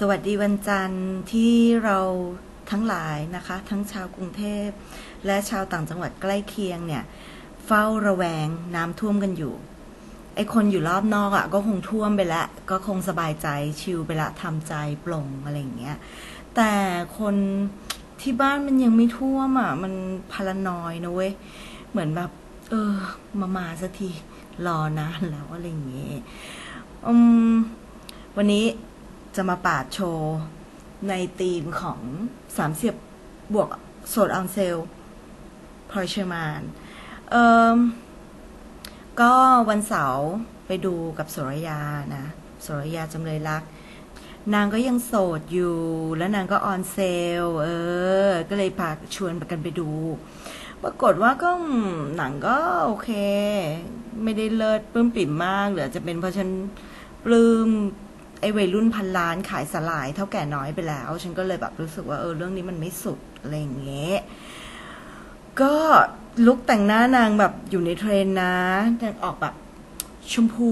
สวัสดีวันจันทร์ที่เราทั้งหลายนะคะ ทั้งชาวกรุงเทพ และชาวต่างจังหวัดใกล้เคียงเนี่ย เฝ้าระแวงน้ำท่วมกันอยู่ ไอคนอยู่รอบนอกอะ่ะก็คงท่วมไปแล้วก็คงสบายใจชิลไปละทำใจปลงอะไรอย่างเงี้ย แต่คนที่บ้านมันยังไม่ท่วมอะ่ะ มันพารานอยนะเว้ย เหมือนแบบ เออ มามาสักทีรอนานแล้วอะไรอย่างเงี้ยอืมวันนี้ จะมาปาดโชว์ในธีมของสามเสิบบวกโสดออนเซลพลอยเชอร์มานเอ่อก็วันเสาร์ไปดูกับสุรยานะ สุรยาจำเลยรัก นางก็ยังโสดอยู่ แล้วนางก็ออนเซลเออ ก็เลยพาชวนกันไปดู ปรากฏว่าก็หนังก็โอเค ไม่ได้เลิศปลื้มปิ่มมากหรือจะเป็นเพราะฉันปลื้ม ไอ้วัยรุ่นพันล้านขายสลายเท่าแก่น้อยไปแล้ว ฉันก็เลยแบบรู้สึกว่าเออเรื่องนี้มันไม่สุดอะไรอย่างเงี้ยก็ลุกแต่งหน้านางแบบอยู่ในเทรนนะนางออกแบบชมพู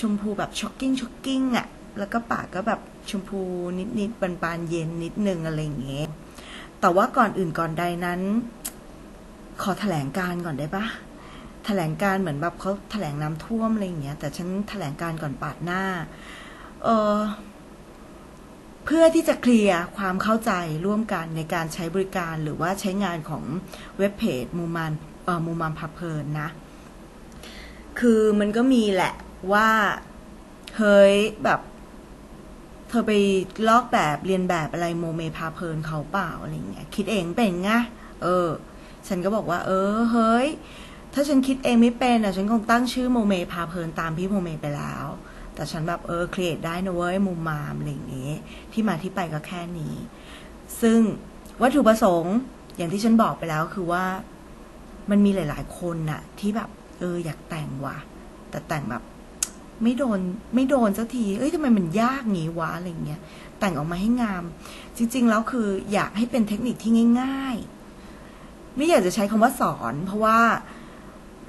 ชมพูแบบช็อกกิ้งช็อกกิ้งอะแล้วก็ปากก็แบบชมพูนิดนิดปานปานเย็นนิดนึงอะไรอย่างเงี้ยแต่ว่าก่อนอื่นก่อนใดนั้น ขอแถลงการก่อนได้ปะ แถลงการเหมือนแบบเขาแถลงน้ำท่วมอะไรอย่างเงี้ย แต่ฉันแถลงการก่อนปาดหน้า เออเพื่อที่จะเคลียร์ความเข้าใจร่วมกันในการใช้บริการหรือว่าใช้งานของเว็บเพจมูมานเออมูมานพับเพลินนะ คือมันก็มีแหละว่าเฮ้ยแบบเธอไปลอกแบบเรียนแบบอะไรโมเมพาเพลินเขาเปล่าอะไรเงี้ยคิดเองเป็นไงเออ ฉันก็บอกว่า เออ เฮ้ย ถ้าฉันคิดเองไม่เป็นอะฉันคงตั้งชื่อโมเมพาเพลินตามพี่โมเมไปแล้ว แต่ฉันแบบเออครีเอทได้นะเว้ยมุมมามอะไรอย่างเงี้ ที่มาที่ไปก็แค่นี้ ซึ่งวัตถุประสงค์อย่างที่ฉันบอกไปแล้วคือว่ามันมีหลาย ๆ คนน่ะ ที่แบบ เอออยากแต่งว่ะ แต่แต่งแบบ ไม่โดนไม่โดนสักที เอ้ยทำไมมันยากงี้วะอะไรเงี้ยแต่งออกมาให้งาม จริง ๆ แล้วคืออยากให้เป็นเทคนิคที่ง่าย ๆ ไม่อยากจะใช้คำว่าสอน เพราะว่า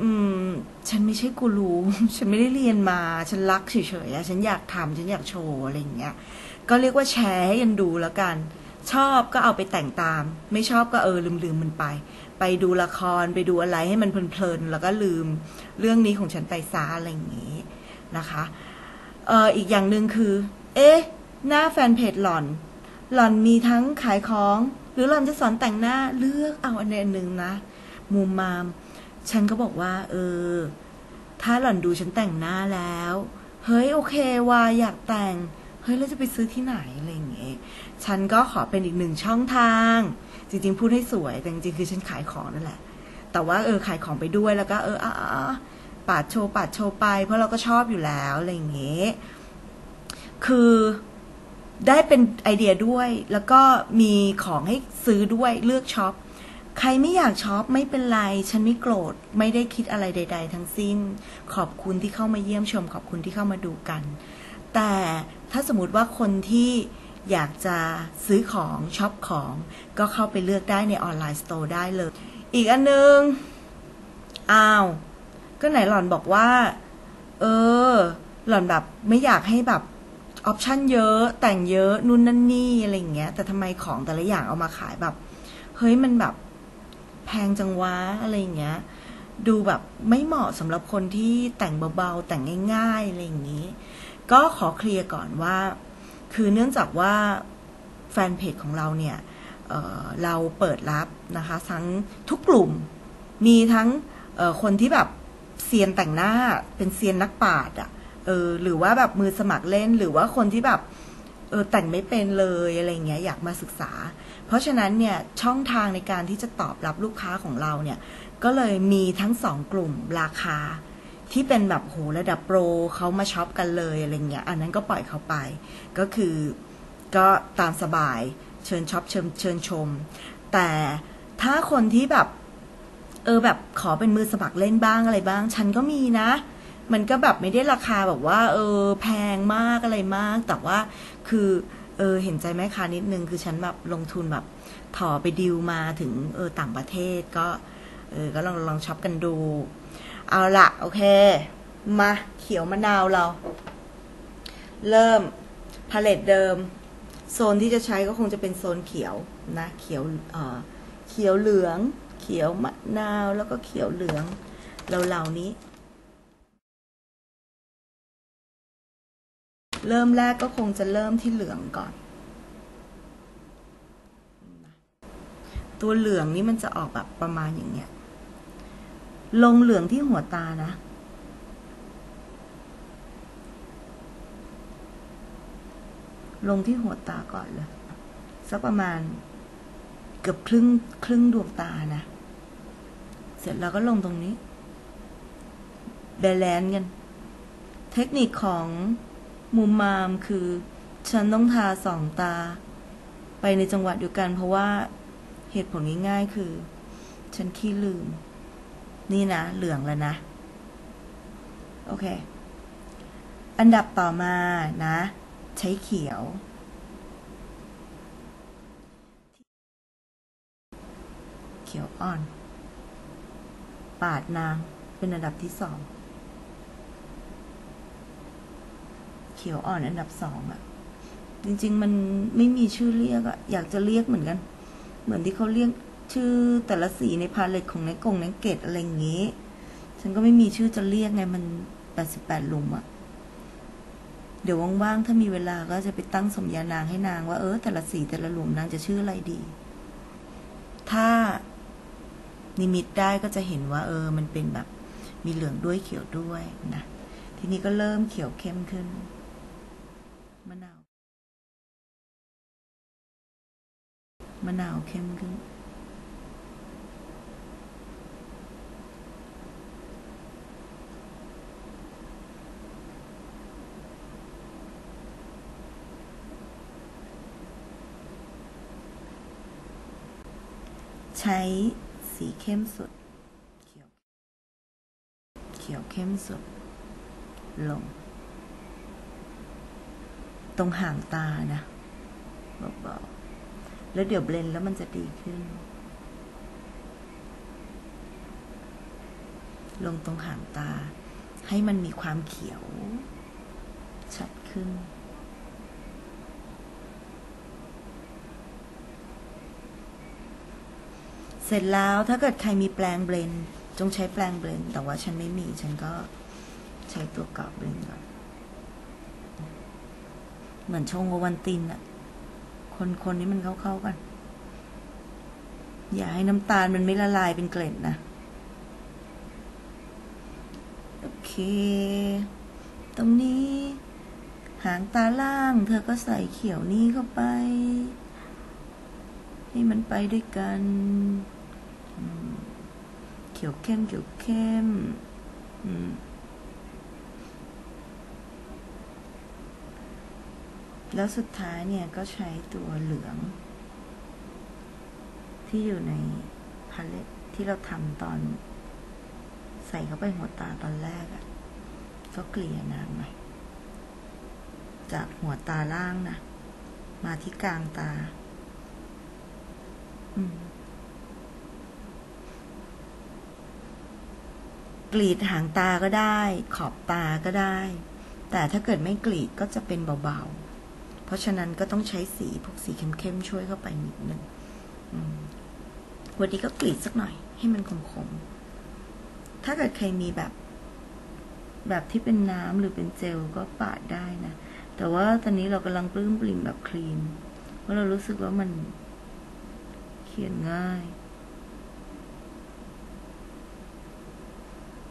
อืม ฉันไม่ใช่กูรูฉันไม่ได้เรียนมา ฉันรักเฉยๆอะฉันอยากทำฉันอยากโชว์อะไรอย่างเงี้ย ก็เรียกว่าแชร์ให้กันดูแล้วกัน ชอบก็เอาไปแต่งตาม ไม่ชอบก็เออลืมๆมันไป ไปดูละครไปดูอะไรให้มันเพลินๆแล้วก็ลืม เรื่องนี้ของฉันไปซาอะไรอย่างงี้นะคะเอออีกอย่างหนึ่งคือ เอ๊ะ หน้าแฟนเพจหล่อน หล่อนมีทั้งขายของ หรือหล่อนจะสอนแต่งหน้าเลือกเอาอันใดอันหนึ่งนะมุมมาม ฉันก็บอกว่า เออ ถ้าหล่อนดูฉันแต่งหน้าแล้ว เฮ้ยโอเควาอยากแต่ง เฮ้ยเราจะไปซื้อที่ไหนอะไรอย่างเงี้ยฉันก็ขอเป็นอีกหนึ่งช่องทาง จริงๆ พูดให้สวย แต่จริงๆคือฉันขายของนั่นแหละ แต่ว่าเออขายของไปด้วยแล้วก็เอออ่าปาดโชว์ปาดโชว์ไป เพราะเราก็ชอบอยู่แล้วอะไรอย่างเงี้ยคือได้เป็นไอเดียด้วย แล้วก็มีของให้ซื้อด้วยเลือกช็อป ใครไม่อยากช็อปไม่เป็นไร ฉันไม่โกรธ ไม่ได้คิดอะไรใด ๆ ทั้งสิ้น ขอบคุณที่เข้ามาเยี่ยมชม ขอบคุณที่เข้ามาดูกัน แต่ถ้าสมมติว่าคนที่อยากจะซื้อของช็อปของ ก็เข้าไปเลือกได้ในออนไลน์สโตร์ได้เลย อีกอันนึง อ้าว ก็ไหนหล่อนบอกว่า เออ หล่อนแบบไม่อยากให้แบบออปชันเยอะแต่งเยอะนู่นนั่นนี่อะไรอย่างเงี้ย แต่ทำไมของแต่ละอย่างเอามาขายแบบ เฮ้ยมันแบบ แพงจังวะอะไรอย่างเงี้ย ดูแบบไม่เหมาะสำหรับคนที่แต่งเบาๆ แต่งง่ายๆอะไรอย่างงี้ ก็ขอเคลียร์ก่อนว่า คือเนื่องจากว่าแฟนเพจของเราเนี่ยเเราเปิดรับนะคะทั้งทุกกลุ่ม มีทั้งคนที่แบบเซียนแต่งหน้าเป็นเซียนนักปาดอะ่ะเออหรือว่าแบบมือสมัครเล่นหรือว่าคนที่แบบเออแต่งไม่เป็นเลยอะไรเงี้ยอยากมาศึกษา เพราะฉะนั้นเนี่ยช่องทางในการที่จะตอบรับลูกค้าของเราเนี่ยก็เลยมีทั้งสองกลุ่มราคาที่เป็นแบบโหระดับโปรเขามาช็อปกันเลยอะไรเงี้ยอันนั้นก็ปล่อยเขาไป ก็คือก็ตามสบายเชิญช็อปเชิญเชิญชม แต่ถ้าคนที่แบบเออแบบขอเป็นมือสมัครเล่นบ้างอะไรบ้าง ฉันก็มีนะ มันก็แบบไม่ได้ราคาแบบว่า เออแพงมากอะไรมาก แต่ว่าคือ เออเห็นใจแม่ค้านิดนึงคือฉันแบบลงทุนแบบถอไปดิวมาถึงเออต่างประเทศก็เออก็ลองลองช็อปกันดู เอาละโอเค มาเขียวมะนาวเรา เริ่มพาเลตเดิม โซนที่จะใช้ก็คงจะเป็นโซนเขียวนะเขียวเออเขียวเหลือง เขียวมะนาวแล้วก็เขียวเหลืองเหล่านี้ เริ่มแรกก็คงจะเริ่มที่เหลืองก่อน ตัวเหลืองนี่มันจะออกแบบประมาณอย่างเงี้ย ลงเหลืองที่หัวตานะ ลงที่หัวตาก่อนเลยสักประมาณเกือบครึ่งครึ่งดวงตานะ เสร็จแล้วก็ลงตรงนี้แบลนซ์กัน เทคนิคของ มุมมามคือ ฉันต้องทาสองตา ไปในจังหวะเดียวกันเพราะว่าเหตุผลง่ายๆคือ ฉันขี้ลืม นี่นะ เหลืองแล้วนะ โอเค อันดับต่อมานะ ใช้เขียว เขียวอ่อน ปาดนางเป็นอันดับที่สอง ขียวอ่อนอันดับสองอะจริง ๆ มันไม่มีชื่อเรียกอะอยากจะเรียกเหมือนกัน เหมือนที่เขาเรียกชื่อแต่ละสีในพาเลตของในกงในเกตอะไรอย่างงี้ ฉันก็ไม่มีชื่อจะเรียกไงมันแปดสิบแปดลุมอะเดี๋ยวว่างๆถ้ามีเวลาก็จะไปตั้งสมญานางให้นางว่าเออแต่ละสีแต่ละหลุมนางจะชื่ออะไรดี ถ้านิมิตได้ก็จะเห็นว่า เออ มันเป็นแบบมีเหลืองด้วยเขียวด้วยนะทีนี้ก็เริ่มเขียวเข้มขึ้น มะนาวเข้มขึ้น ใช้สีเข้มสุด เขียว เขียวเข้มสุด ลง ตรงห่างตานะเบาๆ แล้วเดี๋ยวเบลนแล้วมันจะดีขึ้น ลงตรงหางตา ให้มันมีความเขียว ชัดขึ้น เสร็จแล้วถ้าเกิดใครมีแปลงเบลนจงใช้แปลงเบลนแต่ว่าฉันไม่มีฉันก็ใช้ตัวเก่าเบลนก่อนเหมือนชงโอวันตินอะ คนคนนี้มันเข้าๆกัน อย่าให้น้ำตาลมันไม่ละลายเป็นเกล็ดนะ โอเค ตรงนี้ หางตาล่าง เธอก็ใส่เขียวนี้เข้าไป ให้มันไปด้วยกัน เขียวเข้มเขียวเข้ม อืม แล้วสุดท้ายเนี่ยก็ใช้ตัวเหลือง ที่อยู่ในพาเลตที่เราทำตอน ใส่เข้าไปหัวตาตอนแรกอะ่ะ ก็เกลี่ยน้ำหน่จากหัวตาล่างนะมาที่กลางตา อืมกรีดหางตาก็ได้ ขอบตาก็ได้ แต่ถ้าเกิดไม่กรีดก็จะเป็นเบาๆ เพราะฉะนั้นก็ต้องใช้สีพวกสีเข้มๆช่วยเข้าไปนิดนึงวันนี้ก็กรีดสักหน่อยให้มันคมๆ ถ้าเกิดใครมีแบบ แบบที่เป็นน้ำหรือเป็นเจลก็ปาดได้นะ แต่ว่าตอนนี้เรากำลังปลื้มปริ่มแบบครีม เพราะเรารู้สึกว่ามันเขียนง่าย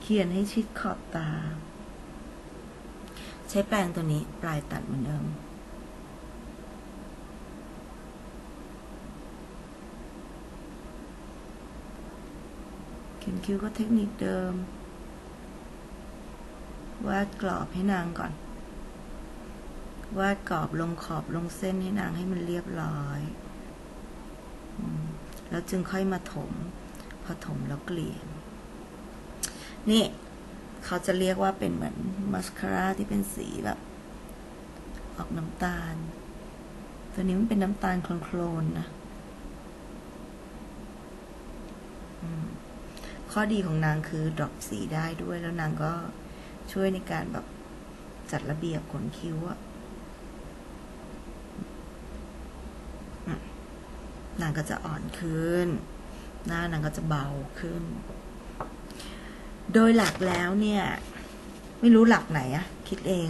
เขียนให้ชิดขอบตา ใช้แปรงตัวนี้ปลายตัดเหมือนเดิม เขียน คิ้วก็เทคนิคเดิม วาดกรอบให้นางก่อน วาดกรอบลงขอบลงเส้นให้นางให้มันเรียบร้อยอแล้วจึงค่อยมาถม พอถมแล้วเกลี่ยนี่ เขาจะเรียกว่าเป็นเหมือนมัสคาร่าที่เป็นสีแบบ ออกน้ำตาล ตัวนี้มันเป็นน้ำตาลโคลนๆนะ อืม ข้อดีของนางคือดรอปสีได้ด้วยแล้วนางก็ช่วยในการแบบจัดระเบียบขนคิ้วอะนางก็จะอ่อนขึ้น หน้านางก็จะเบาขึ้น โดยหลักแล้วเนี่ย ไม่รู้หลักไหนอะคิดเอง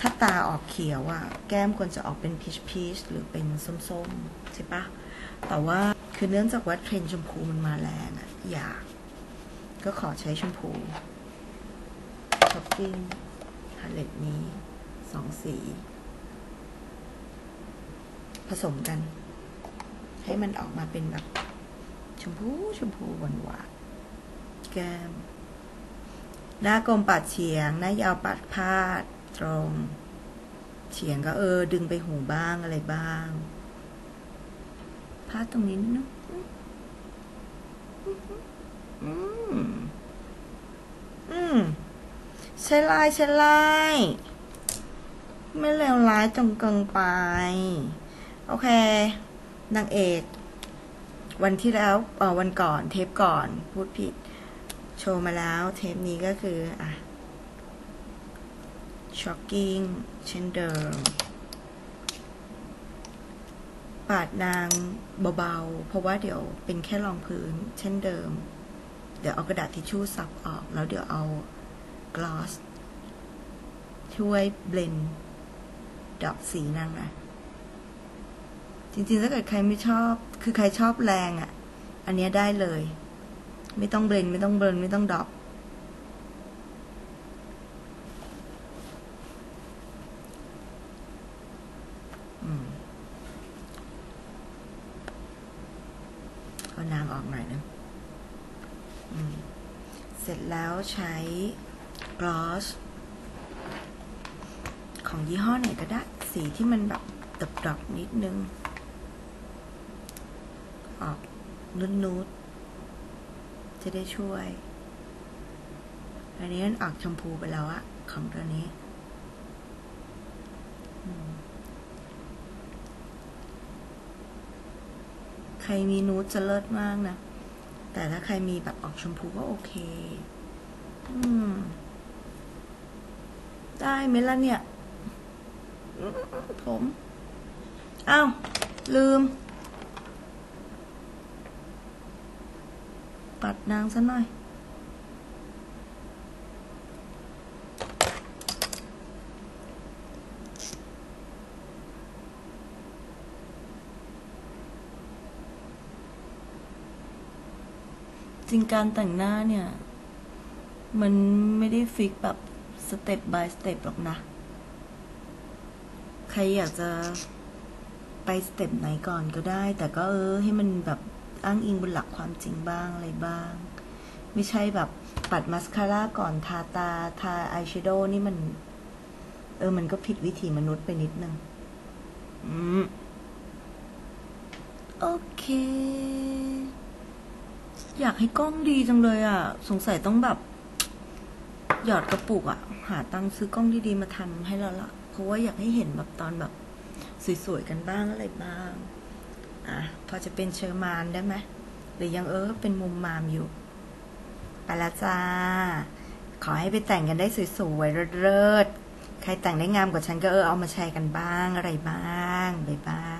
ถ้าตาออกเขียวอะแก้มควรจะออกเป็นพีชพีชหรือเป็นส้มๆใช่ปะแต่ว่าคือเนื่องจากว่าเทรนชมพูมันมาแรงอะอยาก ก็ขอใช้ชมพูช้อปปิ้งพาเลตนี้สองสี ผสมกัน ให้มันออกมาเป็นแบบ ชมพูชมพูหวานหวานๆแก้ม หน้ากลมปัดเฉียง หน้ายาวปัดพาดตรง เฉียงก็เออ ดึงไปหูบ้างอะไรบ้าง พาดตรงนี้นิดนึงอืม อืม ใช้ลายใช้ลายไม่เลวร้ายจนเกินไป โอเคนางเอก วันที่แล้วเออวันก่อน เทปก่อนพูดผิด โชว์มาแล้ว เทปนี้ก็คือ อะช็อกกิ้งเช่นเดิมปาดนางเบาๆ เพราะว่าเดี๋ยวเป็นแค่รองพื้นเช่นเดิม เดี๋ยวเอากระดาษทิชชู่ซับออก แล้วเดี๋ยวเอา กลอส ช่วยเบลนด์ดอกสีนางนะจริงๆ ถ้าเกิดใครไม่ชอบ คือใครชอบแรงอะ่ะ อันเนี้ยได้เลย ไม่ต้องเบลนด์ไม่ต้องเบลนด์ไม่ต้องดอกอืมเอานางออกหน่อยนะเสร็จแล้วใช้ กลอสของยี่ห้อไหนก็ได้ สีที่มันแบบดอกๆนิดนึง ออกนุดนูดๆจะได้ช่วย อันนี้มันออกชมพูไปแล้วอะของตัวนี้ใครมีนูดจะเลิศมากนะ แต่ถ้าใครมีแบบออกชมพูก็โอเค อืม ได้ไหมล่ะเนี่ย ผม อ้าว ลืม ปัดนางซะหน่อย จริงการแต่งหน้าเนี่ย มันไม่ได้ฟิกแบบ สเต็ป by สเต็ปหรอกนะ ใครอยากจะไปสเต็ปไหนก่อนก็ได้ แต่ก็เออ ให้มันแบบอ้างอิงบนหลักความจริงบ้างอะไรบ้าง ไม่ใช่แบบปัดมาสคาร่าก่อนทาตาทาอายแชโดว์นี่มัน เออ มันก็ผิดวิถีมนุษย์ไปนิดนึง อืม โอเค อยากให้กล้องดีจังเลยอะ สงสัยต้องแบบ หยอดกระปุกอะ หาตังค์ซื้อกล้องดีๆมาทำให้เราละเพราะว่าอยากให้เห็นแบบตอนแบบสวยๆกันบ้างอะไรบ้าง อะ พอจะเป็นเชอร์มานได้ไหมหรือยังเออเป็นมุมมามอยู่ ไปแล้วจ้า ขอให้ไปแต่งกันได้สวยๆเลิศๆใครแต่งได้งามกว่าฉันก็เออเอามาแชร์กันบ้างอะไรบ้างบ๊ายบาย